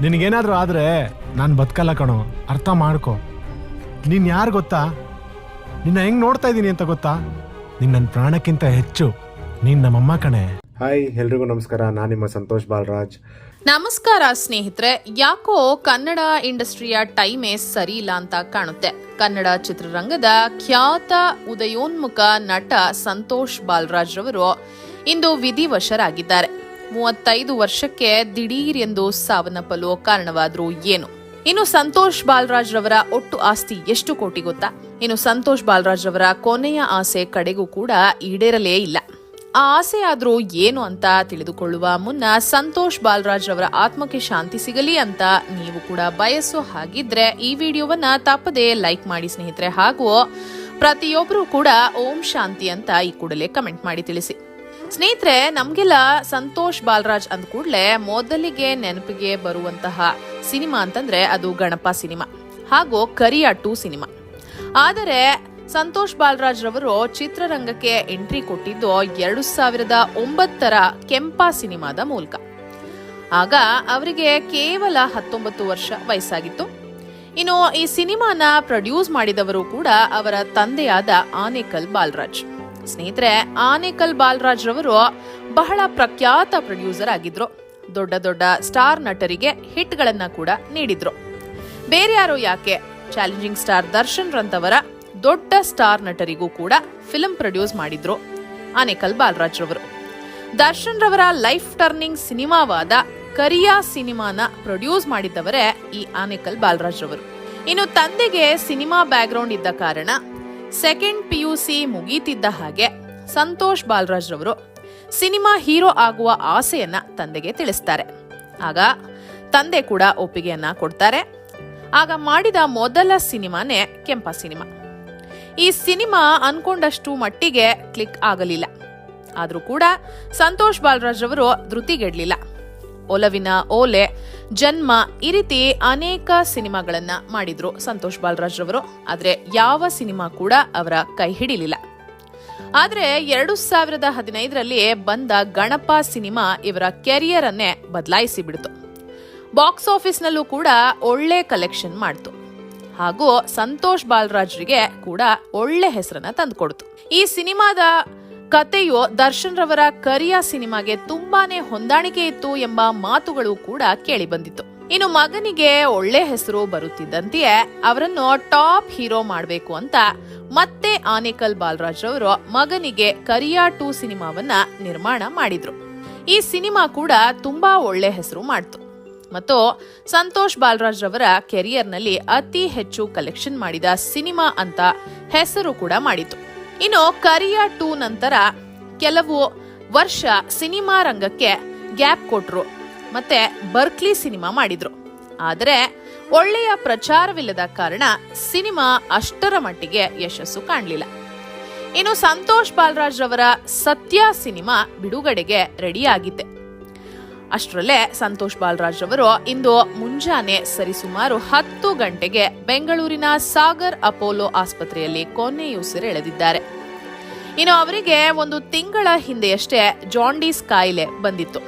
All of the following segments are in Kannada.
ನಿನಗೇನಾದ್ರೂ ಆದರೆ ನಾನು ಬದುಕಲ್ಲ ಕಣೋ ಅರ್ಥ ಮಾಡ್ಕೊ. ನೀನು ಯಾರು ಗೊತ್ತಾ? ನಿನ್ನ ಹೆಂಗೆ ನೋಡ್ತಾ ಇದ್ದೀನಿ ಅಂತ ಗೊತ್ತಾ? ನಿನ್ನ ನನ್ನ ಪ್ರಾಣಕ್ಕಿಂತ ಹೆಚ್ಚು. ನೀನು ನಮ್ಮಮ್ಮ ಕಣೆ. ಹಾಯ್ ಎಲ್ರಿಗೂ ನಮಸ್ಕಾರ. ನಾನು ನಿಮ್ಮ ಸಂತೋಷ್ ಬಾಲರಾಜ್. ನಮಸ್ಕಾರ ಸ್ನೇಹಿತರೆ. ಯಾಕೋ ಕನ್ನಡ ಇಂಡಸ್ಟ್ರಿಯ ಟೈಮೇ ಸರಿ ಇಲ್ಲ ಅಂತ ಕಾಣುತ್ತೆ. ಕನ್ನಡ ಚಿತ್ರರಂಗದ ಖ್ಯಾತ ಉದಯೋನ್ಮುಖ ನಟ ಸಂತೋಷ್ ಬಾಲರಾಜ್ ರವರು ಇಂದು ವಿಧಿವಶರಾಗಿದ್ದಾರೆ. ಮೂವತ್ತೈದು ವರ್ಷಕ್ಕೆ ದಿಢೀರ್ ಎಂದು ಸಾವನ್ನಪ್ಪಲು ಕಾರಣವಾದರೂ ಏನು? ಇನ್ನು ಸಂತೋಷ್ ಬಾಲರಾಜ್ ರವರ ಒಟ್ಟು ಆಸ್ತಿ ಎಷ್ಟು ಕೋಟಿ ಗೊತ್ತಾ? ಇನ್ನು ಸಂತೋಷ್ ಬಾಲರಾಜ್ ರವರ ಕೊನೆಯ ಆಸೆ ಕಡೆಗೂ ಕೂಡ ಈಡೇರಲೇ ಇಲ್ಲ. ಆ ಆಸೆ ಆದ್ರೂ ಏನು ಅಂತ ತಿಳಿದುಕೊಳ್ಳುವ ಮುನ್ನ ಸಂತೋಷ್ ಬಾಲರಾಜ್ ರವರ ಆತ್ಮಕ್ಕೆ ಶಾಂತಿ ಸಿಗಲಿ ಅಂತ ನೀವು ಕೂಡ ಬಯಸೋ ಹಾಗಿದ್ರೆ ಈ ವಿಡಿಯೋವನ್ನ ತಪ್ಪದೇ ಲೈಕ್ ಮಾಡಿ ಸ್ನೇಹಿತರೆ ಹಾಗೂ ಪ್ರತಿಯೊಬ್ಬರೂ ಕೂಡ ಓಂ ಶಾಂತಿ ಅಂತ ಈ ಕೂಡಲೇ ಕಮೆಂಟ್ ಮಾಡಿ ತಿಳಿಸಿ. ಸ್ನೇಹಿತರೆ, ನಮ್ಗೆಲ್ಲ ಸಂತೋಷ್ ಬಾಲರಾಜ್ ಅಂದ ಕೂಡಲೇ ಮೊದಲಿಗೆ ನೆನಪಿಗೆ ಬರುವಂತಹ ಸಿನಿಮಾ ಅಂತಂದ್ರೆ ಅದು ಗಣಪ ಸಿನಿಮಾ, ಹಾಗೂ ಕರಿಯ ಟು ಸಿನಿಮಾ. ಆದರೆ ಸಂತೋಷ್ ಬಾಲರಾಜ್ ರವರು ಚಿತ್ರರಂಗಕ್ಕೆ ಎಂಟ್ರಿ ಕೊಟ್ಟಿದ್ದು ಎರಡು ಸಾವಿರದ ಒಂಬತ್ತರ ಕೆಂಪ ಸಿನಿಮಾದ ಮೂಲಕ. ಆಗ ಅವರಿಗೆ ಕೇವಲ ಹತ್ತೊಂಬತ್ತು ವರ್ಷ ವಯಸ್ಸಾಗಿತ್ತು. ಇನ್ನು ಈ ಸಿನಿಮಾನ ಪ್ರೊಡ್ಯೂಸ್ ಮಾಡಿದವರು ಕೂಡ ಅವರ ತಂದೆಯಾದ ಆನೇಕಲ್ ಬಾಲರಾಜ್. ಸ್ನೇಹಿತರೆ, ಆನೇಕಲ್ ಬಾಲರಾಜ್ ರವರು ಬಹಳ ಪ್ರಖ್ಯಾತ ಪ್ರೊಡ್ಯೂಸರ್ ಆಗಿದ್ರು. ದೊಡ್ಡ ದೊಡ್ಡ ಸ್ಟಾರ್ ನಟರಿಗೆ ಹಿಟ್ಗಳನ್ನ ಕೂಡ ನೀಡಿದ್ರು. ಬೇರೆ ಯಾರು ಯಾಕೆ ಚಾಲೆಂಜಿಂಗ್ ಸ್ಟಾರ್ ದರ್ಶನ್ ರಂತವರ ದೊಡ್ಡ ಸ್ಟಾರ್ ನಟರಿಗೂ ಕೂಡ ಫಿಲ್ಮ್ ಪ್ರೊಡ್ಯೂಸ್ ಮಾಡಿದ್ರು ಆನೇಕಲ್ ಬಾಲರಾಜ್ ರವರು. ದರ್ಶನ್ ರವರ ಲೈಫ್ ಟರ್ನಿಂಗ್ ಸಿನಿಮಾವಾದ ಕರಿಯಾ ಸಿನಿಮಾನ ಪ್ರೊಡ್ಯೂಸ್ ಮಾಡಿದ್ದವರೇ ಈ ಆನೇಕಲ್ ಬಾಲರಾಜ್ ರವರು. ಇನ್ನು ತಂದೆಗೆ ಸಿನಿಮಾ ಬ್ಯಾಕ್ಗ್ರೌಂಡ್ ಇದ್ದ ಕಾರಣ ಸೆಕೆಂಡ್ ಪಿ ಯು ಸಿ ಮುಗೀತಿದ್ದ ಹಾಗೆ ಸಂತೋಷ್ ಬಾಲರಾಜ್ ರವರು ಸಿನಿಮಾ ಹೀರೋ ಆಗುವ ಆಸೆಯನ್ನ ತಂದೆಗೆ ತಿಳಿಸ್ತಾರೆ. ಆಗ ತಂದೆ ಕೂಡ ಒಪ್ಪಿಗೆಯನ್ನ ಕೊಡ್ತಾರೆ. ಆಗ ಮಾಡಿದ ಮೊದಲ ಸಿನಿಮಾನೇ ಕೆಂಪ ಸಿನಿಮಾ. ಈ ಸಿನಿಮಾ ಅನ್ಕೊಂಡಷ್ಟು ಮಟ್ಟಿಗೆ ಕ್ಲಿಕ್ ಆಗಲಿಲ್ಲ. ಆದರೂ ಕೂಡ ಸಂತೋಷ್ ಬಾಲರಾಜ್ ಅವರು ಧೃತಿಗೆಡ್ಲಿಲ್ಲ. ಒಲವಿನ ಓಲೆ, ಜನ್ಮ ಈ ರೀತಿ ಅನೇಕ ಸಿನಿಮಾಗಳನ್ನ ಮಾಡಿದ್ರು ಸಂತೋಷ್ ಬಾಲರಾಜ್ ರವರು ಆದ್ರೆ ಯಾವ ಸಿನಿಮಾ ಕೂಡ ಅವರ ಕೈ ಹಿಡಿಲಿಲ್ಲ. ಆದ್ರೆ ಎರಡು ಸಾವಿರದ ಹದಿನೈದರಲ್ಲಿ ಬಂದ ಗಣಪ ಸಿನಿಮಾ ಇವರ ಕೆರಿಯರ್ ಅನ್ನೇ ಬದಲಾಯಿಸಿ ಬಿಡ್ತು. ಬಾಕ್ಸ್ ಆಫೀಸ್ನಲ್ಲೂ ಕೂಡ ಒಳ್ಳೆ ಕಲೆಕ್ಷನ್ ಮಾಡ್ತು. ಹಾಗೂ ಸಂತೋಷ್ ಬಾಲರಾಜ್ರಿಗೆ ಕೂಡ ಒಳ್ಳೆ ಹೆಸರನ್ನ ತಂದುಕೊಡ್ತು. ಈ ಸಿನಿಮಾದ ಕತೆಯು ದರ್ಶನ್ ರವರ ಕರಿಯ ಸಿನಿಮಾಗೆ ತುಂಬಾನೇ ಹೊಂದಾಣಿಕೆ ಇತ್ತು ಎಂಬ ಮಾತುಗಳು ಕೂಡ ಕೇಳಿ ಬಂದಿತ್ತು. ಇನ್ನು ಮಗನಿಗೆ ಒಳ್ಳೆ ಹೆಸರು ಬರುತ್ತಿದ್ದಂತೆಯೇ ಅವರನ್ನು ಟಾಪ್ ಹೀರೋ ಮಾಡಬೇಕು ಅಂತ ಮತ್ತೆ ಆನೇಕಲ್ ಬಾಲರಾಜ್ ಅವರು ಮಗನಿಗೆ ಕರಿಯಾ ಟೂ ಸಿನಿಮಾವನ್ನ ನಿರ್ಮಾಣ ಮಾಡಿದ್ರು. ಈ ಸಿನಿಮಾ ಕೂಡ ತುಂಬಾ ಒಳ್ಳೆ ಹೆಸರು ಮಾಡ್ತು. ಮತ್ತು ಸಂತೋಷ್ ಬಾಲರಾಜ್ ರವರ ಕೆರಿಯರ್ನಲ್ಲಿ ಅತಿ ಹೆಚ್ಚು ಕಲೆಕ್ಷನ್ ಮಾಡಿದ ಸಿನಿಮಾ ಅಂತ ಹೆಸರು ಕೂಡ ಮಾಡಿತು ಇನ್ನು ಕರಿಯಾ ಟೂ ನಂತರ ಕೆಲವು ವರ್ಷ ಸಿನಿಮಾ ರಂಗಕ್ಕೆ ಗ್ಯಾಪ್ ಕೊಟ್ರು. ಮತ್ತೆ ಬರ್ಕ್ಲಿ ಸಿನಿಮಾ ಮಾಡಿದ್ರು. ಆದರೆ ಒಳ್ಳೆಯ ಪ್ರಚಾರವಿಲ್ಲದ ಕಾರಣ ಸಿನಿಮಾ ಅಷ್ಟರ ಮಟ್ಟಿಗೆ ಯಶಸ್ಸು ಕಾಣಲಿಲ್ಲ. ಇನ್ನು ಸಂತೋಷ್ ಬಾಲರಾಜ್ ರವರ ಸತ್ಯ ಸಿನಿಮಾ ಬಿಡುಗಡೆಗೆ ರೆಡಿಯಾಗಿತ್ತೆ ಅಷ್ಟರಲ್ಲೇ ಸಂತೋಷ್ ಬಾಲರಾಜ್ ಅವರು ಇಂದು ಮುಂಜಾನೆ ಸರಿಸುಮಾರು ಹತ್ತು ಗಂಟೆಗೆ ಬೆಂಗಳೂರಿನ ಸಾಗರ್ ಅಪೋಲೋ ಆಸ್ಪತ್ರೆಯಲ್ಲಿ ಕೊನೆಯುಸಿರೆಳೆದಿದ್ದಾರೆ ಇನ್ನು ಅವರಿಗೆ ಒಂದು ತಿಂಗಳ ಹಿಂದೆಯಷ್ಟೇ ಜಾಂಡೀಸ್ ಕಾಯಿಲೆ ಬಂದಿತ್ತು.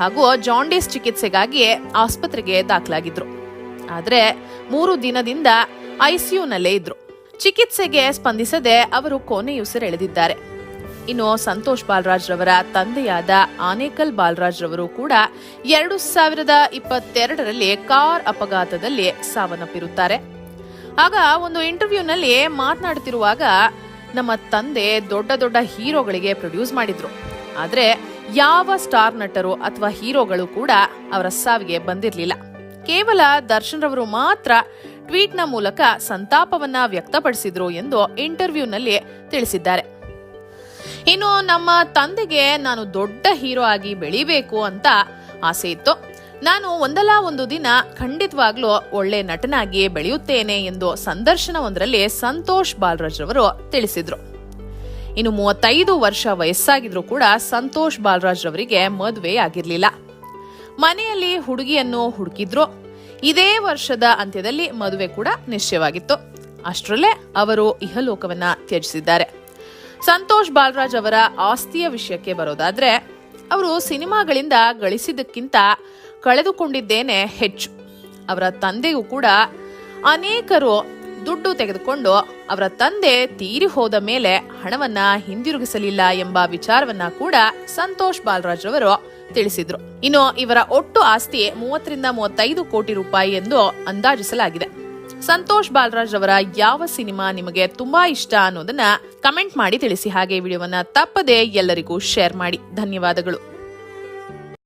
ಹಾಗೂ ಜಾಂಡೀಸ್ ಚಿಕಿತ್ಸೆಗಾಗಿ ಆಸ್ಪತ್ರೆಗೆ ದಾಖಲಾಗಿದ್ರು. ಆದರೆ ಮೂರು ದಿನದಿಂದ ಐಸಿಯುನಲ್ಲೇ ಇದ್ರು. ಚಿಕಿತ್ಸೆಗೆ ಸ್ಪಂದಿಸದೆ ಅವರು ಕೊನೆಯುಸಿರೆಳೆದಿದ್ದಾರೆ ಇನ್ನು ಸಂತೋಷ್ ಬಾಲರಾಜ್ ರವರ ತಂದೆಯಾದ ಆನೇಕಲ್ ಬಾಲರಾಜ್ ರವರು ಕೂಡ ಎರಡು ಸಾವಿರದ ಇಪ್ಪತ್ತೆರಡರಲ್ಲಿ ಕಾರ್ ಅಪಘಾತದಲ್ಲಿ ಸಾವನ್ನಪ್ಪಿರುತ್ತಾರೆ. ಆಗ ಒಂದು ಇಂಟರ್ವ್ಯೂನಲ್ಲಿ ಮಾತನಾಡುತ್ತಿರುವಾಗ ನಮ್ಮ ತಂದೆ ದೊಡ್ಡ ದೊಡ್ಡ ಹೀರೋಗಳಿಗೆ ಪ್ರೊಡ್ಯೂಸ್ ಮಾಡಿದ್ರು. ಆದರೆ ಯಾವ ಸ್ಟಾರ್ ನಟರು ಅಥವಾ ಹೀರೋಗಳು ಕೂಡ ಅವರ ಸಾವಿಗೆ ಬಂದಿರಲಿಲ್ಲ. ಕೇವಲ ದರ್ಶನ್ ರವರು ಮಾತ್ರ ಟ್ವೀಟ್ನ ಮೂಲಕ ಸಂತಾಪವನ್ನ ವ್ಯಕ್ತಪಡಿಸಿದ್ರು ಎಂದು ಇಂಟರ್ವ್ಯೂನಲ್ಲಿ ತಿಳಿಸಿದ್ದಾರೆ. ಇನ್ನು ನಮ್ಮ ತಂದೆಗೆ ನಾನು ದೊಡ್ಡ ಹೀರೋ ಆಗಿ ಬೆಳಿಬೇಕು ಅಂತ ಆಸೆ ಇತ್ತು. ನಾನು ಒಂದಲ್ಲ ಒಂದು ದಿನ ಖಂಡಿತವಾಗ್ಲೂ ಒಳ್ಳೆ ನಟನಾಗಿ ಬೆಳೆಯುತ್ತೇನೆ ಎಂದು ಸಂದರ್ಶನವೊಂದರಲ್ಲಿ ಸಂತೋಷ್ ಬಾಲರಾಜ್ ರವರು ತಿಳಿಸಿದ್ರು. ಇನ್ನು ಮೂವತ್ತೈದು ವರ್ಷ ವಯಸ್ಸಾಗಿದ್ರು ಕೂಡ ಸಂತೋಷ್ ಬಾಲರಾಜ್ ರವರಿಗೆ ಮದುವೆ ಆಗಿರಲಿಲ್ಲ. ಮನೆಯಲ್ಲಿ ಹುಡುಗಿಯನ್ನು ಹುಡುಕಿದ್ರು. ಇದೇ ವರ್ಷದ ಅಂತ್ಯದಲ್ಲಿ ಮದುವೆ ಕೂಡ ನಿಶ್ಚಯವಾಗಿತ್ತು. ಅಷ್ಟರಲ್ಲೇ ಅವರು ಇಹಲೋಕವನ್ನ ತ್ಯಜಿಸಿದ್ದಾರೆ. ಸಂತೋಷ್ ಬಾಲರಾಜ್ ಅವರ ಆಸ್ತಿಯ ವಿಷಯಕ್ಕೆ ಬರೋದಾದ್ರೆ, ಅವರು ಸಿನಿಮಾಗಳಿಂದ ಗಳಿಸಿದ್ದಕ್ಕಿಂತ ಕಳೆದುಕೊಂಡಿದ್ದೇನೆ ಹೆಚ್ಚು. ಅವರ ತಂದೆಯೂ ಕೂಡ ಅನೇಕರು ದುಡ್ಡು ತೆಗೆದುಕೊಂಡು ಅವರ ತಂದೆ ತೀರಿ ಹೋದ ಮೇಲೆ ಹಣವನ್ನ ಹಿಂದಿರುಗಿಸಲಿಲ್ಲ ಎಂಬ ವಿಚಾರವನ್ನ ಕೂಡ ಸಂತೋಷ್ ಬಾಲರಾಜ್ ಅವರು ತಿಳಿಸಿದ್ರು. ಇನ್ನು ಇವರ ಒಟ್ಟು ಆಸ್ತಿ ಮೂವತ್ತರಿಂದ ಮೂವತ್ತೈದು ಕೋಟಿ ರೂಪಾಯಿ ಎಂದು ಅಂದಾಜಿಸಲಾಗಿದೆ. ಸಂತೋಷ್ ಬಾಲರಾಜ್ ಅವರ ಯಾವ ಸಿನಿಮಾ ನಿಮಗೆ ತುಂಬಾ ಇಷ್ಟ ಅನ್ನೋದನ್ನ ಕಮೆಂಟ್ ಮಾಡಿ ತಿಳಿಸಿ. ಹಾಗೆ ವಿಡಿಯೋವನ್ನ ತಪ್ಪದೆ ಎಲ್ಲರಿಗೂ ಶೇರ್ ಮಾಡಿ. ಧನ್ಯವಾದಗಳು.